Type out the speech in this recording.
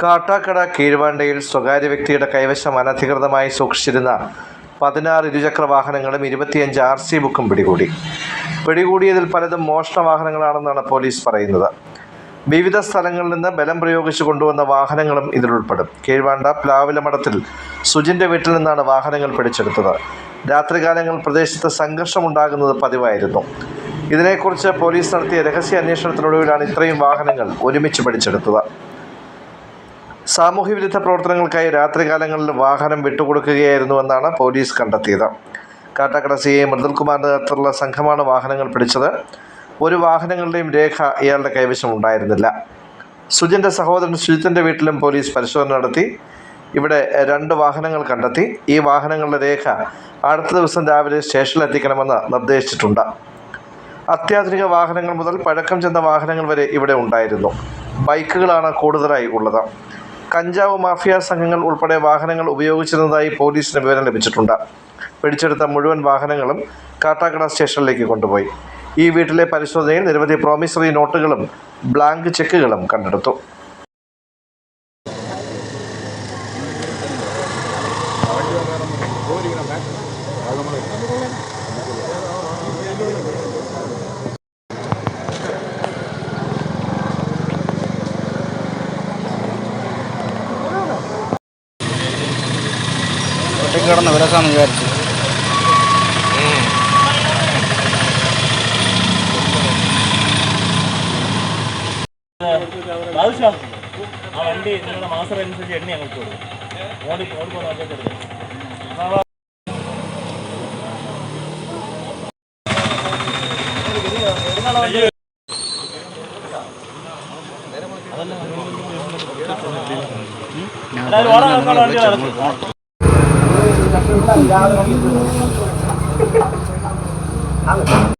കാട്ടാക്കട കീഴ്വാണ്ടയിൽ സ്വകാര്യ വ്യക്തിയുടെ കൈവശം അനധികൃതമായി സൂക്ഷിച്ചിരുന്ന പതിനാറ് ഇരുചക്ര വാഹനങ്ങളും ഇരുപത്തിയഞ്ച് ആർ സി ബുക്കും പിടികൂടി. പിടികൂടിയതിൽ പലതും മോഷണ വാഹനങ്ങളാണെന്നാണ് പോലീസ് പറയുന്നത്. വിവിധ സ്ഥലങ്ങളിൽ നിന്ന് ബലം പ്രയോഗിച്ചു കൊണ്ടുവന്ന വാഹനങ്ങളും ഇതിലുൾപ്പെടും കീഴ്വാണ്ട പ്ലാവിലമഠത്തിൽ സുജിന്റെ വീട്ടിൽ നിന്നാണ് വാഹനങ്ങൾ പിടിച്ചെടുത്തത്. രാത്രികാലങ്ങളിൽ പ്രദേശത്ത് സംഘർഷമുണ്ടാകുന്നത് പതിവായിരുന്നു. ഇതിനെക്കുറിച്ച് പോലീസ് നടത്തിയ രഹസ്യ അന്വേഷണത്തിനൊടുവിലാണ് ഇത്രയും വാഹനങ്ങൾ ഒരുമിച്ച് പിടിച്ചെടുത്തത്. സാമൂഹ്യവിരുദ്ധ പ്രവർത്തനങ്ങൾക്കായി രാത്രികാലങ്ങളിൽ വാഹനം വിട്ടുകൊടുക്കുകയായിരുന്നുവെന്നാണ് പോലീസ് കണ്ടെത്തിയത്. കാട്ടാക്കട സി ഐ മൃദുൽകുമാറിന്റെ നേതൃത്വത്തിലുള്ള സംഘമാണ് വാഹനങ്ങൾ പിടിച്ചത്. ഒരു വാഹനങ്ങളുടെയും രേഖ ഇയാളുടെ കൈവശം ഉണ്ടായിരുന്നില്ല. സുജിന്റെ സഹോദരൻ സുജിത്തിന്റെ വീട്ടിലും പോലീസ് പരിശോധന നടത്തി. ഇവിടെ രണ്ട് വാഹനങ്ങൾ കണ്ടെത്തി. ഈ വാഹനങ്ങളുടെ രേഖ അടുത്ത ദിവസം രാവിലെ സ്റ്റേഷനിലെത്തിക്കണമെന്ന് നിർദ്ദേശിച്ചിട്ടുണ്ട്. അത്യാധുനിക വാഹനങ്ങൾ മുതൽ പഴക്കം ചെന്ന വാഹനങ്ങൾ വരെ ഇവിടെ ഉണ്ടായിരുന്നു. ബൈക്കുകളാണ് കൂടുതലായി ഉള്ളത്. കഞ്ചാവ് മാഫിയ സംഘങ്ങൾ ഉൾപ്പെടെ വാഹനങ്ങൾ ഉപയോഗിച്ചിരുന്നതായി പോലീസിന് വിവരം ലഭിച്ചിട്ടുണ്ട്. പിടിച്ചെടുത്ത മുഴുവൻ വാഹനങ്ങളും കാട്ടാക്കട സ്റ്റേഷനിലേക്ക് കൊണ്ടുപോയി. ഈ വീട്ടിലെ പരിശോധനയിൽ നിരവധി പ്രോമിസറി നോട്ടുകളും ബ്ലാങ്ക് ചെക്കുകളും കണ്ടെടുത്തു. ഒറ്റയ്ക്ക് കിടന്ന് വിലക്കാന്ന് വിചാരിച്ചു ആ വണ്ടി നിങ്ങളുടെ മാസം അനുസരിച്ച് എണ്ണി അങ്ങോട്ട് കൊടുക്കും ഓടി ഓടിപ്പോ നോക്കിയിട്ട് കൊടുക്കും എല്ലാവരും ഓടാൻ വണ്ടി നടക്കും ตั้งยาวเลย